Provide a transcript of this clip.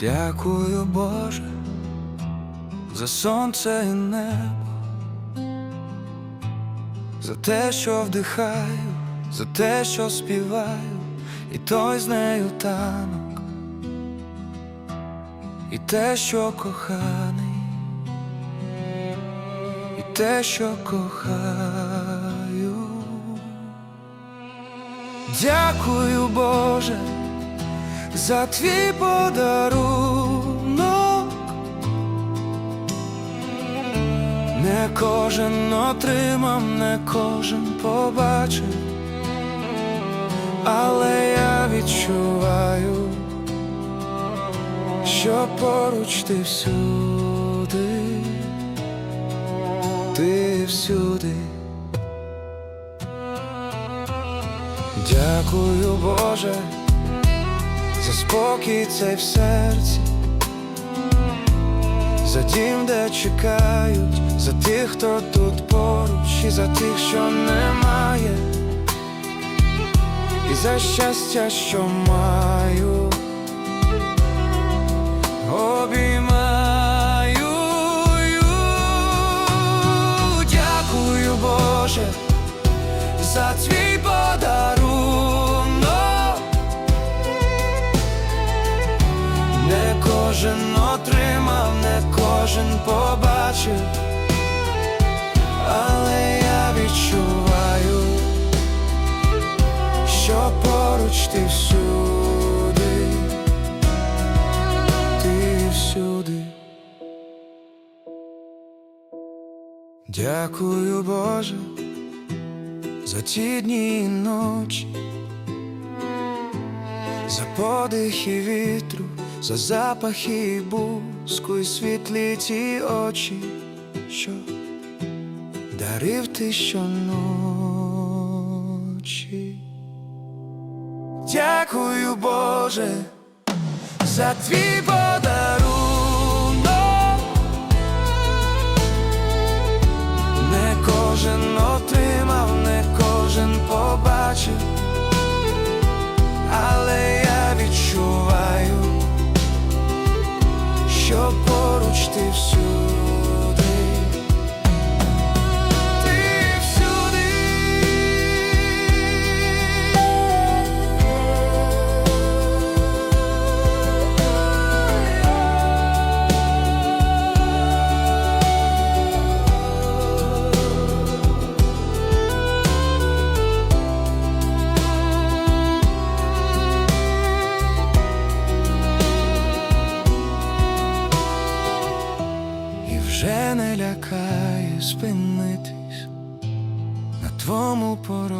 Дякую, Боже, за сонце і небо, за те, що вдихаю, за те, що співаю, і той з нею танок, і те, що коханий, і те, що кохаю. Дякую, Боже за твій подарунок. Не кожен отримав, не кожен побачив, але я відчуваю, що поруч ти всюди, ти всюди. Дякую, Боже за спокій цей в серці, за дім, де чекають, за тих, хто тут поруч, і за тих, що немає, і за щастя, що маю, обіймаю. Дякую, Боже, за твій кожен отримав, не кожен побачив, але я відчуваю, що поруч ти всюди, ти всюди. Дякую, Боже, за ті дні і ночі за подихи вітру, за запахи буску і світлі ті очі, що дарив ти щоночі. Дякую, Боже, за твій подарунок. Вже не лякає спинитись на твому порозі.